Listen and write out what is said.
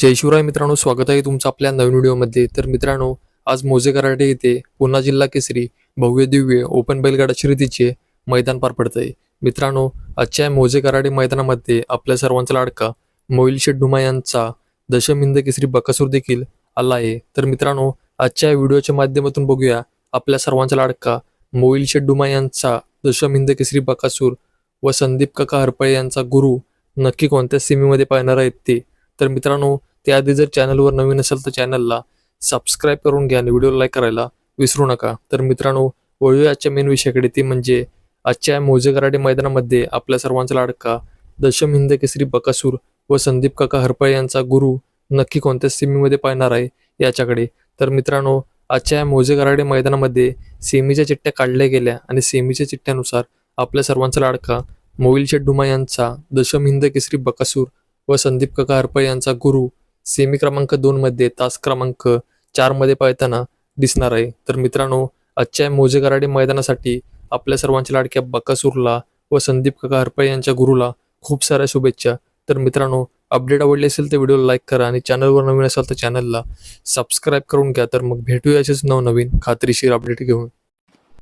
जय शिवराय मित्रांनो स्वागत आहे तुमचं आपल्या नवीन व्हिडिओमध्ये. तर मित्रांनो आज मोजे कराटे येथे पुन्हा जिल्हा केसरी भव्य दिव्य ओपन बैलगाडा शर्यतीचे मैदान पार पडतंय. मित्रांनो आजच्या मोजे कराटे मैदानामध्ये आपल्या सर्वांचा लाडका मोईल शेड्डुमा यांचा दशमिंद केसरी बकासूर देखील आला आहे. तर मित्रांनो आजच्या व्हिडिओच्या माध्यमातून बघूया आपल्या सर्वांचा लाडका मोईल शेड्डुमा यांचा दशमिंद केसरी बकासूर व संदीप काका हरपळे यांचा गुरु नक्की कोणत्या सीमेमध्ये पाहणार आहेत ते. तर मित्रांनो त्याआधी जर चॅनलवर नवीन असेल तर चॅनलला सबस्क्राईब करून घ्या आणि व्हिडिओ लाईक करायला विसरू नका. तर मित्रांनो वळूया आजच्या मेन विषयाकडे. ती म्हणजे आजच्या या मोजे कराटे मैदानामध्ये आपल्या सर्वांचा लाडका दशम हिंद केसरी बकासूर व संदीप काका हरपळे यांचा गुरु नक्की कोणत्या सीमेमध्ये पाहणार आहे याच्याकडे. तर मित्रांनो आजच्या या मोजे मैदानामध्ये सेमीच्या चिठ्ठ्या काढल्या गेल्या आणि सेमीच्या चिठ्ठ्यानुसार आपल्या सर्वांचा लाडका मोईल शेड्डुमा डुमा यांचा दशम हिंद केसरी बकासूर व संदीप काका हरपळे यांचा गुरु सेमी क्रमांक दोन मध्ये तास क्रमांक चारमध्ये पाहताना दिसणार आहे. तर मित्रांनो आजच्या मोजे गराडे मैदानासाठी आपल्या सर्वांच्या लाडक्या बकासूरला व संदीप काका हरपळे यांच्या गुरुला खूप साऱ्या शुभेच्छा. तर मित्रांनो अपडेट आवडले असेल तर व्हिडिओला लाईक करा आणि चॅनलवर नवीन असाल तर चॅनलला सबस्क्राईब करून घ्या. तर मग भेटूया असेच नवनवीन खात्रीशीर अपडेट घेऊन.